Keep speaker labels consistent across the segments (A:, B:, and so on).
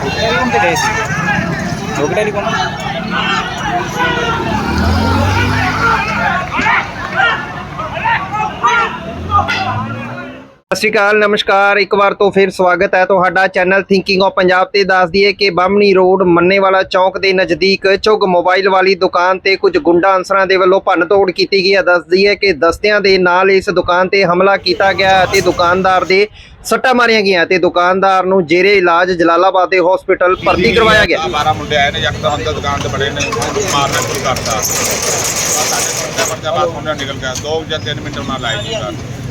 A: Telecom ਤੇ ਗਏ ਸੀ ਲੋਕ ਟੈਲੀਕਾਮ ਸਤਿ ਸ਼੍ਰੀ ਅਕਾਲ ਨਮਸਕਾਰ। ਇੱਕ ਵਾਰ ਤੋਂ ਫਿਰ ਸਵਾਗਤ ਹੈ ਤੁਹਾਡਾ ਚੈਨਲ ਥਿੰਕਿੰਗ ਆਫ ਪੰਜਾਬ ਤੇ ਦੱਸ ਦਈਏ ਕਿ ਬਾਮਣੀ ਰੋਡ, ਮੰਨੇਵਾਲਾ ਚੌਕ ਦੇ ਨਜ਼ਦੀਕ ਝੁੱਗ ਮੋਬਾਈਲ ਵਾਲੀ ਦੁਕਾਨ ਤੇ ਕੁਝ ਗੁੰਡਾ ਅਨਸਰਾਂ ਦੇ ਵੱਲੋਂ ਭੰਨਤੋੜ ਕੀਤੀ ਗਈ ਹੈ। ਦੱਸ ਦਈਏ ਕਿ ਦਸਤਿਆਂ ਦੇ ਨਾਲ ਇਸ ਦੁਕਾਨ ਤੇ ਹਮਲਾ ਕੀਤਾ ਗਿਆ ਅਤੇ ਦੁਕਾਨਦਾਰ ਦੇ ਸੱਟਾਂ ਮਾਰੀਆਂ ਗਈਆਂ ਤੇ ਦੁਕਾਨਦਾਰ ਨੂੰ ਜੇਰੇ ਇਲਾਜ ਜਲਾਲਾਬਾਦ ਦੇ ਹਸਪੀਟਲ ਭਰਤੀ ਕਰਵਾਇਆ ਗਿਆ।
B: ਬਾਰਾਂ ਮੁੰਡੇ ਆਏ ਨੇ ਯਕਦਮ ਅੰਦਰ ਦੁਕਾਨ ਤੇ ਬੜੇ ਨੇ ਮਾਰਨਾ ਸ਼ੁਰੂ ਕਰਤਾ। ਸਾਡੇ ਪਰਚਾ ਪਰਚਾ ਬਾਅਦ ਮੁੰਡਾ ਨਿਕਲ ਗਿਆ, ਦੋ ਜਾਂ ਤਿੰਨ ਮਿੰਟ ਨਾਲ ਲਾਈ ਜੀ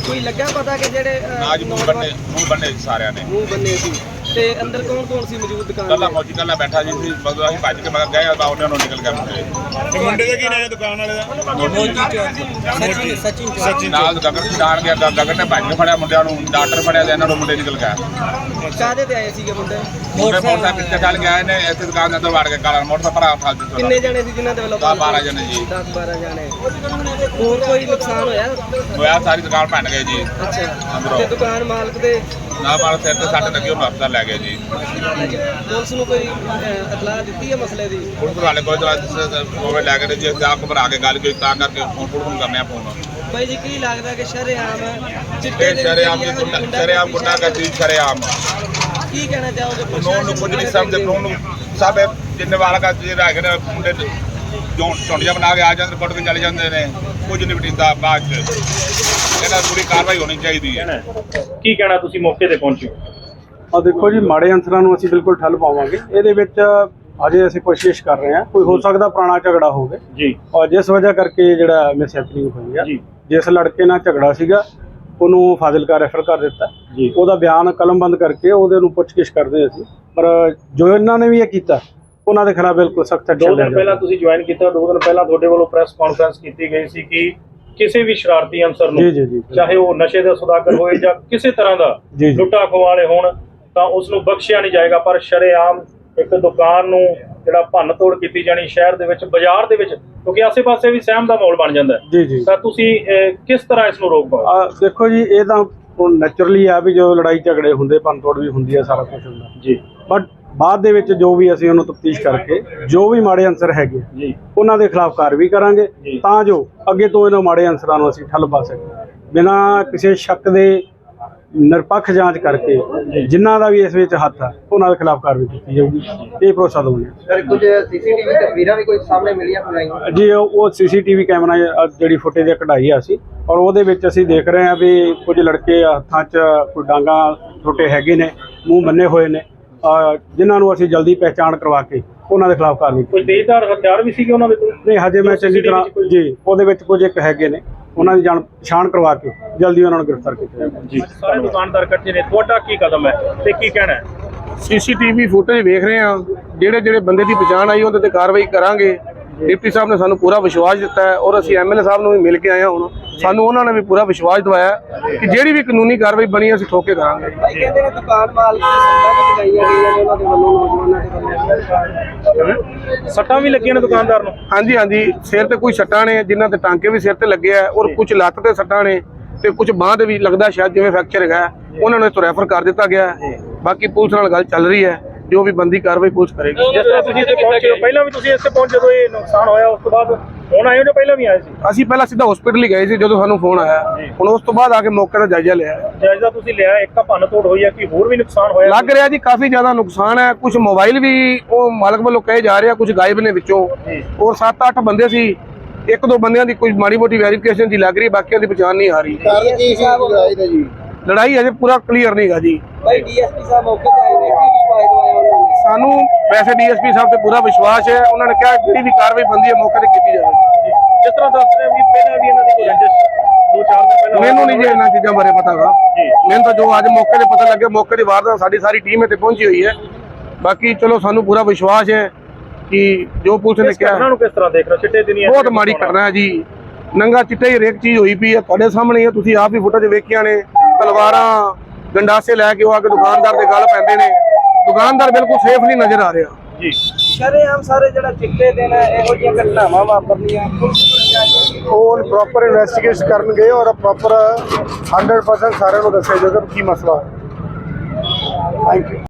C: ਕੋਈ ਲੱਗਾ ਪਤਾ ਕਿ ਜਿਹੜੇ ਅਹ,
B: ਨਾਜ ਮੂੰਹ ਬੰਨੇ ਮੂੰਹ ਬੰਨੇ ਸਾਰਿਆਂ ਨੇ।
C: ਮੂੰਹ ਬੰਨੇ ਸੀ? ਤੇ ਅੰਦਰ ਕੌਣ ਕੌਣ ਸੀ ਮੌਜੂਦ ਦੁਕਾਨ
B: ਕੱਲਾ
C: ਦੇ
B: ਮੌਜੀ ਕੱਲਾ ਬੈਠਾ ਜੀ ਸੀ ਬਸ ਅਸੀਂ ਭੱਜ ਕੇ ਮਗਰ ਗਏ ਤਾਂ ਉਹਨਾਂ ਨੂੰ ਨਿਕਲ ਗਿਆ ਮੁੰਡੇ
D: ਤੇ ਮੁੰਡੇ ਦਾ ਕੀ ਨਾਮ ਹੈ ਦੁਕਾਨ ਵਾਲੇ ਦਾ?
C: ਸਚਿਨ ਸਚਿਨ
D: ਸਚਿਨ
B: ਨਾਲ ਗਗਨ ਜਾਣ ਗਿਆ ਗਗਨ ਨੇ ਭੱਜ ਕੇ ਫੜਿਆ ਮੁੰਡਿਆਂ ਨੂੰ ਡਾਕਟਰ ਫੜਿਆ ਤੇ ਇਹਨਾਂ ਨੂੰ ਮੁੰਡੇ ਨਿਕਲ ਗਿਆ
C: ਕਾਹਦੇ ਤੇ ਆਏ ਸੀਗੇ ਮੁੰਡੇ?
B: ਮੁੰਡੇ ਮੋਟਰਸਾਈਕਲ ਪਿੱਛੇ ਚੱਲ ਗਿਆ ਇਹਨੇ ਇੱਥੇ ਦੁਕਾਨ ਦੇ ਅੰਦਰ ਵੜ ਕੇ ਕਾਲਾ ਮੋਟਰਸਾਈਕਲ ਭਰਾ ਫਾਲ ਦਿੱਤਾ
C: ਕਿੰਨੇ ਜਣੇ ਸੀ ਜਿਨ੍ਹਾਂ ਦੇ ਵੱਲੋਂ
B: ਦਸ ਬਾਰਾਂ ਜਣੇ ਜੀ।
C: 10 12 ਜਣੇ। ਹੋਰ ਕੋਈ ਨੁਕਸਾਨ ਹੋਇਆ?
B: ਹੋਇਆ ਸਾਰੀ ਦੁਕਾਨ ਭੰਨ ਗਏ ਜੀ।
C: ਅੱਛਾ। ਤੇ ਦੁਕਾਨ ਮਾਲਕ ਦੇ
B: ਨਾ ਮਾਰ ਸਿਰ ਤੇ ਸੱਟ ਲੱਗੀ ਉਹਨੂੰ ਹਸਪਤਾਲ ਲੈ ਗਏ ਜੀ।
C: ਪੁਲਿਸ ਨੂੰ ਕੋਈ ਅਹ, ਇਤਲਾਹ ਦਿੱਤੀ ਹੈ ਮਸਲੇ ਦੀ?
B: ਪੁਲਿਸ ਵਾਲੇ ਕੋਈ ਤਰ੍ਹਾਂ ਕੋਵੇਂ ਲੈ ਕੇ ਜੇ ਆਪ ਘਬਰਾ ਕੇ ਗੱਲ ਕੀਤੀ ਤਾਂ ਕਰਕੇ ਫੋਨ ਪੁਲਿਸ ਨੂੰ ਕਰਨੇ ਆ ਫੋਨ।
C: ਬਾਈ ਜੀ ਕੀ ਲੱਗਦਾ ਕਿ ਸ਼ਰੇਆਮ ਚਿੱਟੇ ਦੇ
B: ਸ਼ਰੇਆਮ ਜੀ ਗੁੰਡਾ ਸ਼ਰੇਆਮ ਗੁੰਡਾ ਕਰਦੀ ਸ਼ਰੇਆਮ।
C: ਕੀ ਕਹਿਣਾ ਚਾਹੋਗੇ?
B: ਕਾਨੂੰਨ ਨੂੰ ਕੁਝ ਨਹੀਂ ਸਮਝਦੇ ਕਾਨੂੰਨ ਇਹ ਜਿੰਨੇ ਵਾਲਾ ਕਾ ਜਿਹੜੇ ਹੈਗੇ ਨੇ ਮੁੰਡੇ ਜੋ ਝੁੰਡੀਆਂ ਬਣਾ ਕੇ ਆ ਜਾਂਦੇ ਕੁੱਟ ਕੇ ਚਲੇ ਜਾਂਦੇ ਨੇ ਕੁਝ ਨਹੀਂ ਬਟੀਂਦਾ ਬਾਅਦ ਚ। ਇਹਨਾਂ ਪੂਰੀ ਕਾਰਵਾਈ ਹੋਣੀ ਚਾਹੀਦੀ ਹੈ।
E: ਕੀ ਕਹਿਣਾ ਤੁਸੀਂ ਮੌਕੇ ਤੇ ਪਹੁੰਚੇ?
F: ਆ ਦੇਖੋ ਜੀ ਮਾੜੇ ਅੰਸਰਾਂ ਨੂੰ ਅਸੀਂ ਬਿਲਕੁਲ ਠੱਲ ਪਾਵਾਂਗੇ। ਇਹਦੇ ਵਿੱਚ ਅਜੇ ਅਸੀਂ ਕੋਸ਼ਿਸ਼ ਕਰ ਰਹੇ ਹਾਂ ਕੋਈ ਹੋ ਸਕਦਾ ਪੁਰਾਣਾ ਝਗੜਾ ਹੋਵੇ।
E: ਜੀ।
F: ਔਰ ਜਿਸ ਵਜ੍ਹਾ ਕਰਕੇ ਜਿਹੜਾ ਮਿਸ ਹੈਪਨਿੰਗ ਹੋਈ ਆ
E: ਜੀ।
F: ਜਿਸ ਲੜਕੇ ਨਾਲ ਝਗੜਾ ਸੀਗਾ ਉਹਨੂੰ ਫਾਜ਼ਿਲਕਾ ਰੈਫਰ ਕਰ ਦਿੱਤਾ।
E: ਜੀ।
F: ਉਹਦਾ ਬਿਆਨ ਕਲਮਬੰਦ ਕਰਕੇ ਉਹਦੇ ਨੂੰ ਪੁੱਛਗਿੱਛ ਕਰਦੇ ਅਸੀਂ ਪਰ ਜੋ ਇਹਨਾਂ ਨੇ ਵੀ ਇਹ ਕੀਤਾ ਉਹਨਾਂ ਦੇ ਖਿਲਾਫ ਬਿਲਕੁਲ ਸਖਤ
E: ਦੋ
F: ਐਕਸ਼ਨ
E: ਦਿਨ ਪਹਿਲਾਂ ਤੁਸੀਂ ਜੁਆਇਨ ਕੀਤਾ ਦੋ ਦਿਨ ਪਹਿਲਾਂ ਤੁਹਾਡੇ ਵੱਲੋਂ ਪ੍ਰੈਸ ਕਾਨਫਰੰਸ ਕੀਤੀ ਗਈ ਸੀ ਕਿ ਕਿਸੇ ਵੀ ਸ਼ਰਾਰਤੀ ਅਨਸਰ ਨੂੰ
F: ਜੀ ਜੀ ਜੀ
E: ਚਾਹੇ ਉਹ ਨਸ਼ੇ ਦਾ ਸੁਦਾਗਰ ਹੋਏ ਜਾਂ ਕਿਸੇ ਤਰ੍ਹਾਂ ਦਾ
F: ਜੀ, ਜੀ।
E: ਲੁੱਟਾ ਖਵਾਲੇ ਹੋਣ ਤਾਂ ਉਸ ਨੂੰ ਬਖਸ਼ਿਆ ਨਹੀਂ ਜਾਏਗਾ। ਪਰ ਸ਼ਰੇਆਮ ਇੱਕ ਦੁਕਾਨ ਨੂੰ ਜਿਹੜਾ ਭੰਨ ਤੋੜ ਕੀਤੀ ਜਾਣੀ ਸ਼ਹਿਰ ਦੇ ਵਿੱਚ ਬਾਜ਼ਾਰ ਦੇ ਵਿੱਚ ਕਿਉਂਕਿ ਆਸੇ-ਪਾਸੇ ਵੀ ਸਹਿਮ ਦਾ ਮਾਹੌਲ ਬਣ ਜਾਂਦਾ ਹੈ।
F: ਜੀ ਜੀ।
E: ਤਾਂ ਤੁਸੀਂ ਅਹ, ਕਿਸ ਤਰ੍ਹਾਂ ਇਸ ਨੂੰ ਰੋਕ ਪਾਓ?
F: ਆ ਦੇਖੋ ਜੀ ਇਹ ਤਾਂ ਨੈਚੁਰਲੀ ਆ ਵੀ ਜੋ ਲੜਾਈ ਝਗੜੇ ਹੁੰਦੇ ਪੰਤੋੜ ਵੀ ਹੁੰਦੀ ਆ ਸਾਰਾ ਕੁਝ ਹੁੰਦਾ।
E: ਜੀ।
F: ਬਟ ਬਾਅਦ ਦੇ ਵਿੱਚ ਜੋ ਵੀ ਅਸੀਂ ਉਹਨੂੰ ਤਫਤੀਸ਼ ਕਰਕੇ ਜੋ ਵੀ ਮਾੜੇ ਅੰਸਰ ਹੈਗੇ
E: ਜੀ।
F: ਉਹਨਾਂ ਦੇ ਖਿਲਾਫ ਕਾਰਵਾਈ ਕਰਾਂਗੇ। ਤਾਂ ਜੋ ਅੱਗੇ ਤੋਂ ਇਹਨਾਂ ਮਾੜੇ ਅੰਸਰਾਂ ਨੂੰ ਅਸੀਂ ਠੱਲ ਪਾ ਸਕੀਏ। ਬਿਨਾਂ ਕਿਸੇ ਸ਼ੱਕ ਦੇ ਨਿਰਪੱਖ ਜਾਂਚ ਕਰਕੇ ਜਿਨ੍ਹਾਂ ਦਾ ਵੀ ਇਸ ਵਿੱਚ ਹੱਥ ਆ ਉਹਨਾਂ ਦੇ ਖਿਲਾਫ ਕਾਰਵਾਈ ਕੀਤੀ ਜਾਊਗੀ। ਇਹ ਭਰੋਸਾ ਦਵਾਂਗੇ।
C: ਸਰ ਕੁਝ ਸੀਸੀਟੀਵੀ ਤਸਵੀਰਾਂ ਵੀ ਕੋਈ ਸਾਹਮਣੇ ਮਿਲੀਆਂ ਹੋਈਆਂ
F: ਜੀ ਉਹ ਸੀਸੀਟੀਵੀ ਕੈਮਰਾ ਜਿਹੜੀ ਫੁਟੇਜ ਕਢਾਈ ਆ ਅਸੀਂ ਔਰ ਉਹਦੇ ਵਿੱਚ ਅਸੀਂ ਦੇਖ ਰਹੇ ਹਾਂ ਵੀ ਕੁਝ ਲੜਕੇ ਹੱਥਾਂ 'ਚ ਕੋਈ ਡਾਂਗਾ ਛੋਟੇ ਹੈਗੇ ਨੇ ਮੂੰਹ ਬੰਨੇ ਹੋਏ ਨੇ। ਜਿਨ੍ਹਾਂ ਨੂੰ ਅਸੀਂ ਜਲਦੀ ਪਹਿਚਾਣ ਕਰਵਾ ਕੇ ਉਹਨਾਂ ਦੇ ਖਿਲਾਫ ਕਾਰਵਾਈ
E: ਕੋਈ ਤੇਜ਼ਧਾਰ ਹਥਿਆਰ ਵੀ ਸੀਗੇ ਉਹਨਾਂ ਦੇ ਕੋਲ?
F: ਨਹੀਂ ਹਜੇ ਮੈਂ ਚੰਗੀ ਤਰ੍ਹਾਂ ਜੀ ਉਹਦੇ ਵਿੱਚ ਕੁਝ ਇੱਕ ਹੈਗੇ ਨੇ। ਉਹਨਾਂ ਦੀ ਜਾਣ ਪਛਾਣ ਕਰਵਾ ਕੇ ਜਲਦੀ ਉਹਨਾਂ ਨੂੰ ਗ੍ਰਿਫਤਾਰ ਕੀਤਾ
E: ਜੀ। ਸਾਰੇ ਦੁਕਾਨਦਾਰ ਇਕੱਠੇ ਨੇ। ਤੁਹਾਡਾ ਕੀ ਕਦਮ ਹੈ ਤੇ ਕੀ ਕਹਿਣਾ ਹੈ?
G: ਸੀਸੀਟੀਵੀ ਫੁਟੇਜ ਵੇਖ ਰਹੇ ਹਾਂ। ਜਿਹੜੇ ਜਿਹੜੇ ਬੰਦੇ ਦੀ ਪਛਾਣ ਆਈ ਉਹਦੇ ਤੇ ਕਾਰਵਾਈ ਕਰਾਂਗੇ। ਡਿਪਟੀ ਸਾਹਿਬ ਨੇ ਸਾਨੂੰ ਪੂਰਾ ਵਿਸ਼ਵਾਸ ਦਿੱਤਾ ਹੈ ਔਰ ਅਸੀਂ ਐਮਐਲਏ ਸਾਹਿਬ ਨੂੰ ਵੀ ਮਿਲ ਕੇ ਆਏ ਹਾਂ ਹੁਣ। ਸਾਨੂੰ ਉਹਨਾਂ ਨੇ ਵੀ ਪੂਰਾ ਵਿਸ਼ਵਾਸ ਦਿਵਾਇਆ ਕਿ ਜਿਹੜੀ ਵੀ ਕਾਨੂੰਨੀ ਕਾਰਵਾਈ ਬਣੀ ਅਸੀਂ ਠੋਕ ਕੇ ਕਰਾਂਗੇ।
C: ਭਾਈ ਕਹਿੰਦੇ ਨੇ ਦੁਕਾਨ ਮਾਲਕ ਦੀ ਸੱਟਾਂ ਵੀ ਲਗਾਈਆਂ ਗਈਆਂ ਨੇ ਉਹਨਾਂ ਦੇ ਵੱਲੋਂ ਨੌਜਵਾਨਾਂ ਦੇ ਵੱਲੋਂ।
E: ਸੱਟਾਂ ਵੀ ਲੱਗੀਆਂ ਨੇ ਦੁਕਾਨਦਾਰ ਨੂੰ?
G: ਹਾਂਜੀ ਹਾਂਜੀ। ਸਿਰ ਤੇ ਕੋਈ ਸੱਟਾਂ ਨੇ ਜਿਨ੍ਹਾਂ ਤੇ ਟਾਂਕੇ ਵੀ ਸਿਰ ਤੇ ਲੱਗੇ ਆ ਔਰ ਕੁਝ ਲੱਤ ਤੇ ਸੱਟਾਂ ਨੇ ਤੇ ਕੁਝ ਬਾਂਹ ਤੇ ਵੀ ਲੱਗਦਾ ਸ਼ਾਇਦ ਜਿਵੇਂ ਫ੍ਰੈਕਚਰ ਹੈਗਾ। ਉਹਨਾਂ ਨੂੰ ਇੱਥੋਂ ਰੈਫਰ ਕਰ ਦਿੱਤਾ ਗਿਆ। ਬਾਕੀ ਪੁਲਿਸ ਨਾਲ ਗੱਲ ਚੱਲ ਰਹੀ ਹੈ। ਜੋ ਵੀ ਬੰਦੀ ਕਾਰਵਾਈ ਪੁਲਿਸ ਕਰੇਗੀ।
E: ਜਿਸ ਤਰ੍ਹਾਂ ਤੁਸੀਂ ਇੱਥੇ ਪਹੁੰਚੇ ਹੋ ਪਹਿਲਾਂ ਵੀ ਤੁਸੀਂ ਇੱਥੇ ਪਹੁੰਚੇ ਜਦੋਂ ਇਹ ਨੁਕਸਾਨ ਹੋਇਆ ਉਸ ਤੋਂ ਬਾਅਦ ਹੁਣ ਆਏ ਹੋ ਜਾਂ ਪਹਿਲਾਂ ਵੀ ਆਏ ਸੀ?
G: ਅਸੀਂ ਪਹਿਲਾਂ ਸਿੱਧਾ ਹਸਪੀਟਲ ਹੀ ਗਏ ਸੀ ਜਦੋਂ ਸਾਨੂੰ ਫੋਨ ਆਇਆ। ਹੁਣ ਉਸ ਤੋਂ ਬਾਅਦ ਆ ਕੇ ਮੌਕੇ ਦਾ ਜਾਇਜ਼ਾ ਲਿਆ।
E: ਜਾਇਜ਼ਾ ਤੁਸੀਂ ਲਿਆ ਇੱਕ ਤਾਂ ਭੰਨ ਤੋੜ ਹੋਈ ਹੈ ਕਿ ਹੋਰ ਵੀ ਨੁਕਸਾਨ ਹੋਇਆ?
G: ਲੱਗ ਰਿਹਾ ਜੀ ਕਾਫੀ ਜ਼ਿਆਦਾ ਨੁਕਸਾਨ ਹੈ। ਕੁਝ ਮੋਬਾਈਲ ਵੀ ਉਹ ਮਾਲਕ ਵੱਲੋਂ ਕਹੇ ਜਾ ਰਿਹਾ ਕੁਝ ਗਾਇਬ ਨੇ ਵਿੱਚੋਂ। ਔਰ 7-8 ਬੰਦੇ ਸੀ। ਇੱਕ ਦੋ ਬੰਦਿਆਂ ਦੀ ਕੋਈ ਮਾੜੀ ਮੋਟੀ ਵੈਰੀਫਿਕੇਸ਼ਨ ਦੀ ਲੱਗ ਰਹੀ ਬਾਕੀਆਂ ਦੀ ਪਛਾਣ ਨਹੀਂ ਆ ਰਹੀ।
C: ਕਾਰਨ ਕੀ ਸੀ? ਲੜਾਈ ਦਾ ਜੀ।
G: ਲੜਾਈ ਅਜੇ ਪੂਰਾ ਕਲੀਅਰ ਨਹੀਂਗਾ ਜੀ।
C: ਭਾਈ ਡੀਐਸਪੀ ਸਾਹਿਬ ਮੌਕੇ ਤੇ ਆਏ ਨੇ ਕੀ ਵਿਸ਼ਵਾਸ ਦਵਾਇਆ ਉਹਨਾਂ? ਨੇ
G: ਸਾਨੂੰ ਵੈਸੇ ਡੀਐਸਪੀ ਸਾਹਿਬ ਤੇ ਪੂਰਾ ਵਿਸ਼ਵਾਸ ਹੈ ਉਹਨਾਂ ਨੇ ਕਿਹਾ ਜਿਹੜੀ ਵੀ ਕਾਰਵਾਈ ਬੰਦੀ ਹੈ ਮੌਕੇ ਤੇ ਕੀਤੀ ਜਾਵੇ।
E: ਜਿਸ ਤਰ੍ਹਾਂ ਦੱਸ ਰਹੇ ਵੀ ਪਹਿਲਾਂ ਵੀ ਇਹਨਾਂ ਦੀ ਕੋਈ ਰੰਜਿਸ਼ ਦੋ ਚਾਰ ਦਿਨ ਪਹਿਲਾਂ
G: ਮੈਨੂੰ ਨਹੀਂ ਜੀ ਇਹਨਾਂ ਚੀਜ਼ਾਂ ਬਾਰੇ ਪਤਾਗਾ
E: ਜੀ।
G: ਮੈਨੂੰ ਤਾਂ ਜੋ ਅੱਜ ਮੌਕੇ ਤੇ ਪਤਾ ਲੱਗਿਆ ਮੌਕੇ ਦੀ ਵਾਰਦਾਤ ਸਾਡੀ ਸਾਰੀ ਟੀਮ ਇੱਥੇ ਪਹੁੰਚੀ ਹੋਈ ਹੈ। ਬਾਕੀ ਚਲੋ ਸਾਨੂੰ ਪੂਰਾ ਵਿਸ਼ਵਾਸ ਹੈ ਕਿ ਜੋ ਪੁਲਿਸ ਨੇ ਕਿਹਾ
E: ਨੂੰ ਕਿਸ ਤਰ੍ਹਾਂ ਦੇਖ ਰਹੇ ਚਿੱਟੇ ਦਿਨੀਆਂ
G: ਬਹੁਤ ਮਾੜੀ ਹੈ ਜੀ। ਨੰਗਾ ਚਿੱਟਾ ਹੀ ਹਰੇਕ ਚੀਜ਼ ਹੋਈ ਪਈ ਹੈ। ਤੁਹਾਡੇ ਸਾਹਮਣੇ ਹੀ ਤੁਸੀਂ ਆਪ ਹੀ ਫੁਟੇਜ ਵੇਖੀਆਂ ਨੇ। ਤਲਵਾਰਾਂ ਗੰਡਾਸੇ ਲੈ ਕੇ ਉਹ ਆ ਕੇ ਦੁਕਾਨਦਾਰ ਦੇ ਗੱਲ ਪੈਂਦੇ ਨੇ। ਦੁਕਾਨਦਾਰ ਬਿਲਕੁਲ ਸੇਫ ਨਹੀਂ ਨਜ਼ਰ ਆ ਰਿਹਾ।
E: ਜੀ।
C: ਸ਼ਰੇਆਮ ਸਾਰੇ ਜਿਹੜਾ ਚਿੱਟੇ ਦਿਨ ਇਹੋ ਜਿਹੀਆਂ ਘਟਨਾਵਾਂ ਵਾਪਰਨੀਆਂ। ਪੁਲਿਸ ਪ੍ਰਸ਼ਾਸਨ
H: ਉਹ ਪ੍ਰੋਪਰ ਇਨਵੈਸਟੀਗੇਸ਼ਨ ਕਰਨਗੇ ਔਰ ਪ੍ਰੋਪਰ 100% ਸਾਰਿਆਂ ਨੂੰ ਦੱਸਿਆ ਜਾਏਗਾ ਕੀ ਮਸਲਾ ਹੈ। Thank you